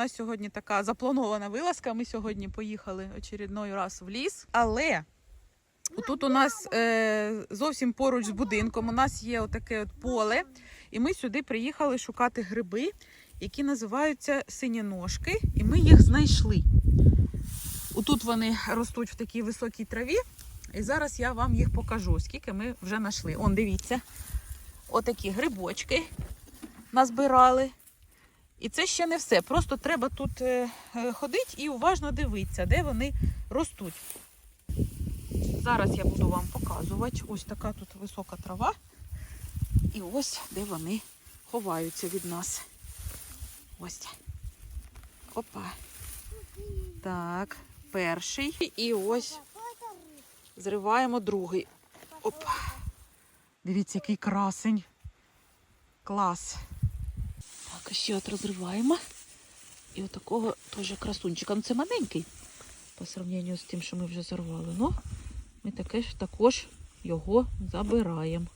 нас сьогодні така запланована вилазка. Ми сьогодні поїхали очередной раз в ліс. Але тут у нас е, зовсім поруч з будинком у нас є отаке от поле, і ми сюди приїхали шукати гриби, які називаються синяножки, і ми їх знайшли. Отут вони ростуть в такій високій траві. І зараз я вам їх покажу, скільки ми вже знайшли. Он, дивіться, отакі грибочки назбирали. І це ще не все. Просто треба тут е, е, ходити і уважно дивитися, де вони ростуть. Зараз я буду вам показувати. Ось така тут висока трава. І ось де вони ховаються від нас. Ось. Опа. Так, перший. І ось зриваємо другий. Опа. Дивіться, який красень. Клас. Ще от розриваємо. І отакого теж красунчика. Ну це маленький по сравненню з тим, що ми вже зарвали. Ну, ми таке ж також його забираємо.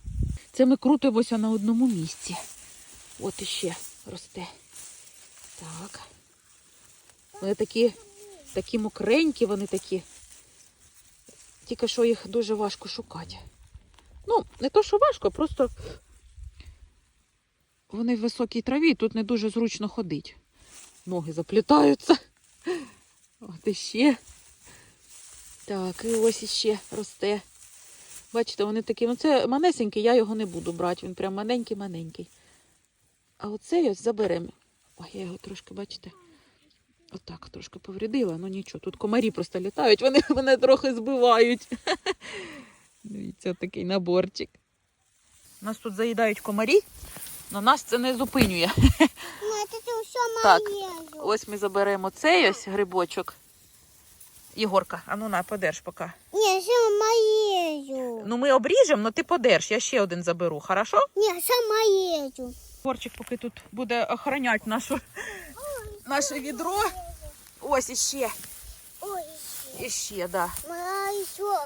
Це ми крутимося на одному місці. От іще росте. Так. Вони такі, такі мокренькі, вони такі. Тільки що їх дуже важко шукати. Ну, не то, що важко, просто вони в високій траві, тут не дуже зручно ходить. Ноги заплітаються. От іще. Так, і ось іще росте. Бачите, вони такі, ну це манесенький, я його не буду брати, він прям маленький-маленький. А оцей ось заберемо. Ой, я його трошки, бачите, отак трошки повредила, ну нічого, тут комарі просто літають, вони мене трохи збивають. Дивіться, такий наборчик. Нас тут заїдають комарі, але нас це не зупинює. Ну, все Так. Ось ми заберемо цей ось грибочок. Єгорка, а ну на, подерж поки. Ні, все моєю. Ну ми обріжемо, але ти подерж, я ще один заберу, хорошо? Ні, все моєю. Єгорчик поки тут буде охороняти нашу, наше відро. Ось іще, Ой, іще, да. моя що?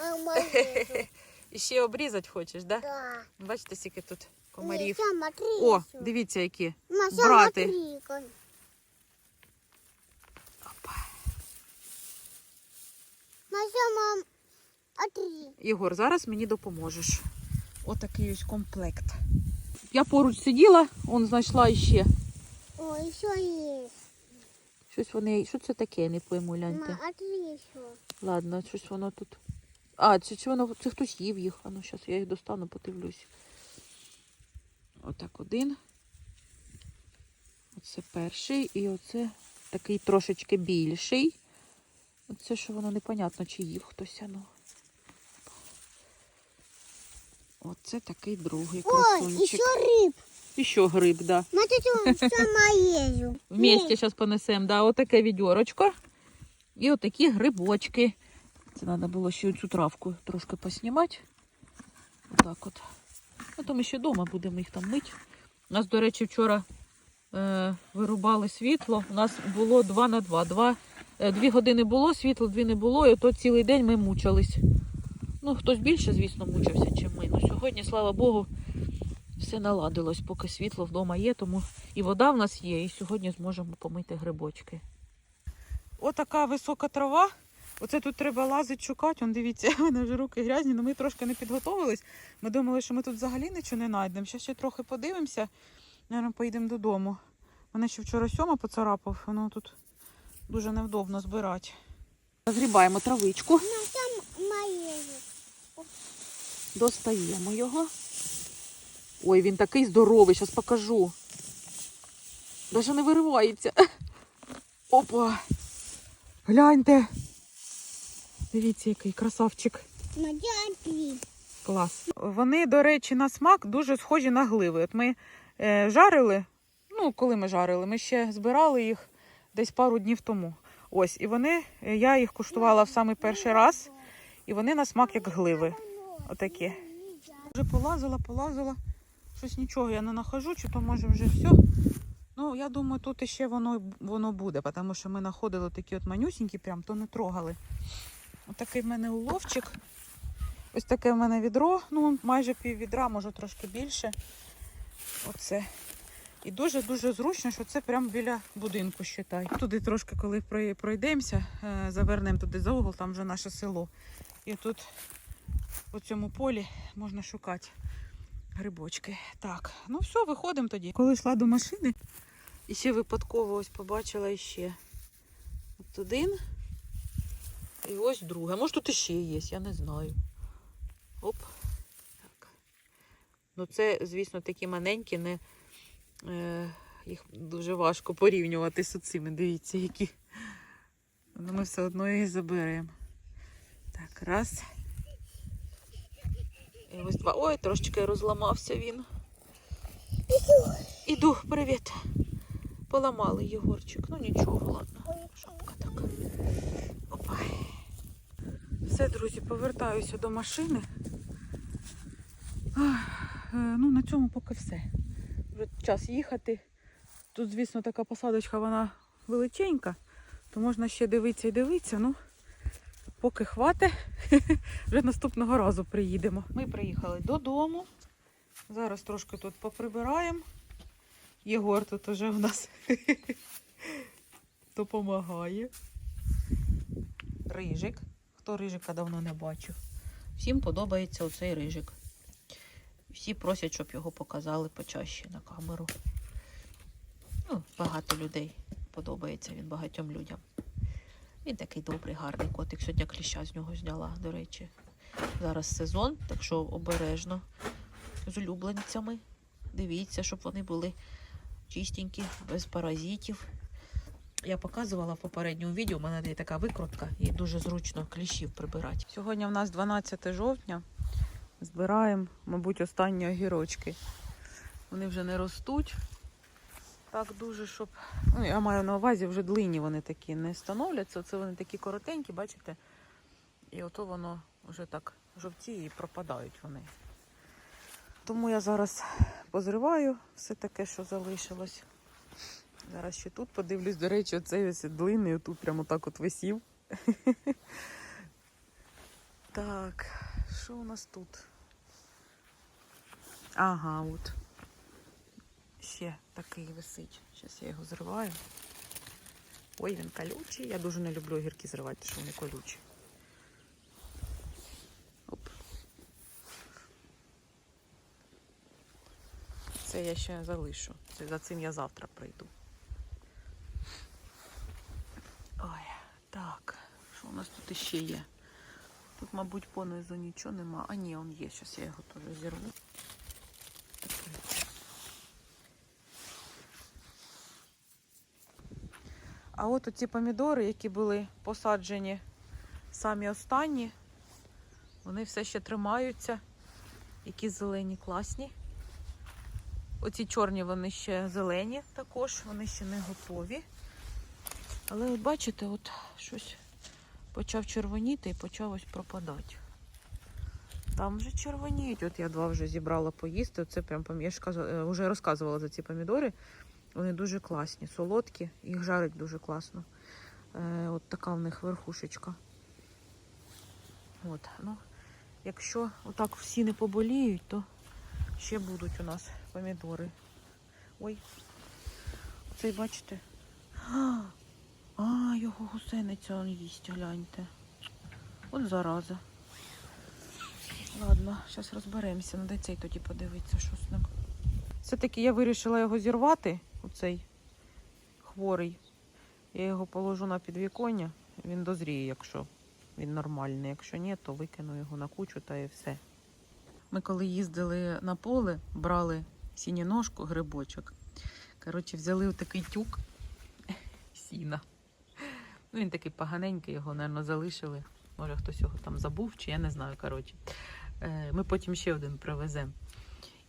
Іще обрізати хочеш, да? Да. Бачите, скільки тут комарів. О, дивіться, які. Все брати. смотри. Єгор, зараз мені допоможеш. Отакий ось комплект. Я поруч сиділа, он знайшла іще. Ой, ще є. Щось вони. Що це таке, я не пойму, гляньте. Що. Ладно, щось воно тут. А, це чи воно це хтось їв їх. А ну зараз я їх достану, подивлюсь. Отак один. Оце перший. І оце такий трошечки більший. Оце що воно непонятно, чи їв хтось. Ну. Оце такий другий красунчик. ще риб. І що гриб, да. Ма, це все моєю. Вместе зараз понесемо, да, отаке відьорочко. І отакі грибочки. Це треба було ще цю травку трошки поснімати. Отак от. Ну, то ми ще вдома будемо їх там мити. У нас, до речі, вчора е, вирубали світло. У нас було 2 на 2. Два, е, дві години було, світло, дві не було, і ото цілий день ми мучились. Ну, хтось більше, звісно, мучився, ніж ми. Ну, сьогодні, слава Богу, все наладилось, поки світло вдома є, тому і вода в нас є, і сьогодні зможемо помити грибочки. Отака висока трава. Оце тут треба лазити, шукати. Он дивіться, в мене вже руки грязні, але ми трошки не підготовились. Ми думали, що ми тут взагалі нічого не знайдемо. Ще ще трохи подивимося. Наверно, поїдемо додому. Мене ще вчора сьома поцарапав, воно тут дуже невдобно збирати. Згрібаємо травичку, моєю. достаємо його. Ой, він такий здоровий, зараз покажу. Даже не виривається. Опа. Гляньте. Дивіться, який красавчик. Клас. Вони, до речі, на смак дуже схожі на гливи. От ми е, жарили, ну, коли ми жарили, ми ще збирали їх десь пару днів тому. Ось, і вони, е, я їх куштувала в самий перший раз, і вони на смак як гливи. Отакі. Вже полазила, полазила. Щось нічого я не нахожу, чи то може вже все. Ну, я думаю, тут ще воно, воно буде, тому що ми знаходили такі от манюсінькі, прям то не трогали. Отакий в мене уловчик. Ось таке в мене відро, ну майже пів відра, може трошки більше. Оце. І дуже-дуже зручно, що це прямо біля будинку, считай. Туди трошки, коли пройдемося, е, завернемо туди за угол, там вже наше село. І тут по цьому полі можна шукати грибочки. Так, ну все, виходимо тоді. Коли йшла до машини, і ще випадково ось побачила іще. От один. І ось друге. Може тут іще є, я не знаю. Оп. Так. Ну це, звісно, такі маленькі, не, е, їх дуже важко порівнювати з цими. Дивіться, які. Ну, ми все одно їх заберемо. Так, раз. І ось два. Ой, трошечки розламався він. Іду, привіт. Поламали Єгорчик. Ну нічого, ладно. Шапка така. Опа. Все, друзі, повертаюся до машини. Е, ну, на цьому поки все. Вже час їхати. Тут, звісно, така посадочка, вона величенька, то можна ще дивитися і дивитися. Ну, поки хватить, вже наступного разу приїдемо. Ми приїхали додому. Зараз трошки тут поприбираємо. Єгор тут уже у нас допомагає. Рижик. Хто рижика давно не бачив. Всім подобається оцей рижик. Всі просять, щоб його показали почаще на камеру. Ну, багато людей подобається він багатьом людям. Він такий добрий, гарний котик. Сьогодні кліща з нього зняла, до речі. Зараз сезон, так що обережно з улюбленцями. Дивіться, щоб вони були чистенькі, без паразитів. Я показувала в попередньому відео, у мене є така викрутка, і дуже зручно кліщів прибирати. Сьогодні в нас 12 жовтня. Збираємо, мабуть, останні огірочки. Вони вже не ростуть. Так дуже, щоб. Ну, я маю на увазі, вже длинні вони такі не становляться. Оце вони такі коротенькі, бачите? І ото воно вже так жовтіє і пропадають вони. Тому я зараз позриваю все таке, що залишилось. Зараз ще тут подивлюсь, до речі, оцей ось длинний, отут прямо так от висів. Так, що у нас тут? Ага, от. Ще такий висить. Зараз я його зриваю. Ой, він колючий. Я дуже не люблю огірки зривати, що вони колючі. Оп. Це я ще залишу. За цим я завтра прийду. Ой, так. Що у нас тут іще є? Тут, мабуть, понизу нічого нема. А ні, он є. Зараз я його теж зірву. А от оці помідори, які були посаджені самі останні, вони все ще тримаються. Які зелені, класні. Оці чорні вони ще зелені також, вони ще не готові. Але от бачите, от щось почав червоніти і почав ось пропадати. Там вже червоніють. От я два вже зібрала поїсти. Оце прям я казала, е, вже розказувала за ці помідори. Вони дуже класні, солодкі, їх жарить дуже класно. Е, от така в них верхушечка. От, ну, якщо отак всі не поболіють, то ще будуть у нас помідори. Ой, цей бачите. А, його гусениця он їсть, гляньте. От зараза. Ладно, зараз розберемося. Надо цей тоді подивитися, що з ним. Все-таки я вирішила його зірвати, оцей хворий. Я його положу на підвіконня, він дозріє, якщо він нормальний. Якщо ні, то викину його на кучу та і все. Ми коли їздили на поле, брали сініножку, грибочок. Коротше, взяли такий тюк сіна. Ну, він такий поганенький, його, мабуть, залишили. Може, хтось його там забув, чи я не знаю. коротше. Е, Ми потім ще один привеземо.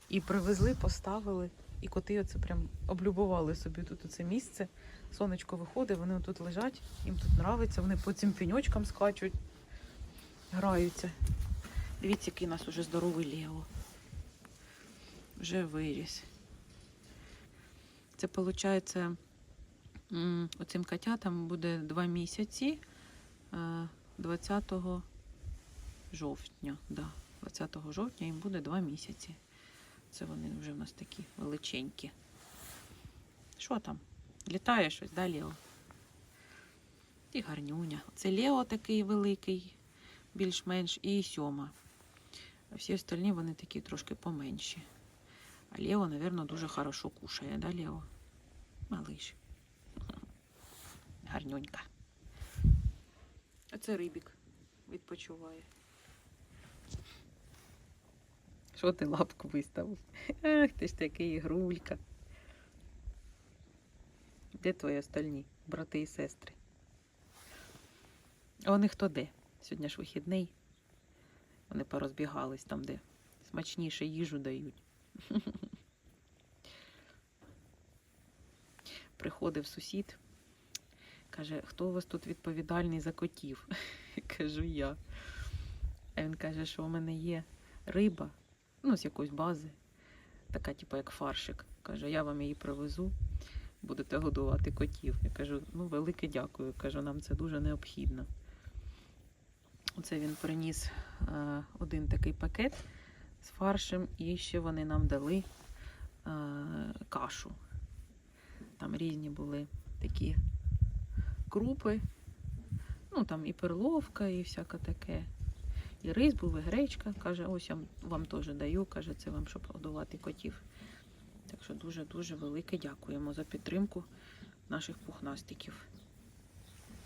І привезли, поставили, і коти оце прям облюбували собі тут оце місце. Сонечко виходить, вони тут лежать, їм тут подобається, вони по цим пеньочкам скачуть, граються. Дивіться, який у нас уже здоровий Лео. Вже виріс. Це виходить, оцим котятам буде два місяці е, 20 жовтня. Да. 20 жовтня їм буде два місяці. Це вони вже в нас такі величенькі. Що там? Літає щось, да, Лео? І гарнюня. Це Лео такий великий, більш-менш, і сьома. А всі остальні вони такі трошки поменші. А Лео, мабуть, дуже хорошо кушає, да, Лео? Малиш. Гарнюнька. А це рибік відпочиває. Що ти лапку виставив? Ах, ти ж такий ігрулька. Де твої остальні брати і сестри? А вони хто де? Сьогодні ж вихідний. Вони порозбігались там, де смачніше їжу дають. Приходив сусід, каже, хто у вас тут відповідальний за котів? Кажу я. А він каже, що у мене є риба, ну, з якоїсь бази, така, типу, як фаршик. Каже, я вам її привезу, будете годувати котів. Я кажу, ну, велике дякую. Кажу, нам це дуже необхідно. Оце він приніс е, один такий пакет з фаршем, і ще вони нам дали е, кашу. Там різні були такі крупи, ну там і перловка, і всяке таке. І рис і гречка. Каже, ось я вам теж даю. Каже, це вам, щоб годувати котів. Так що дуже-дуже велике дякуємо за підтримку наших пухнастиків.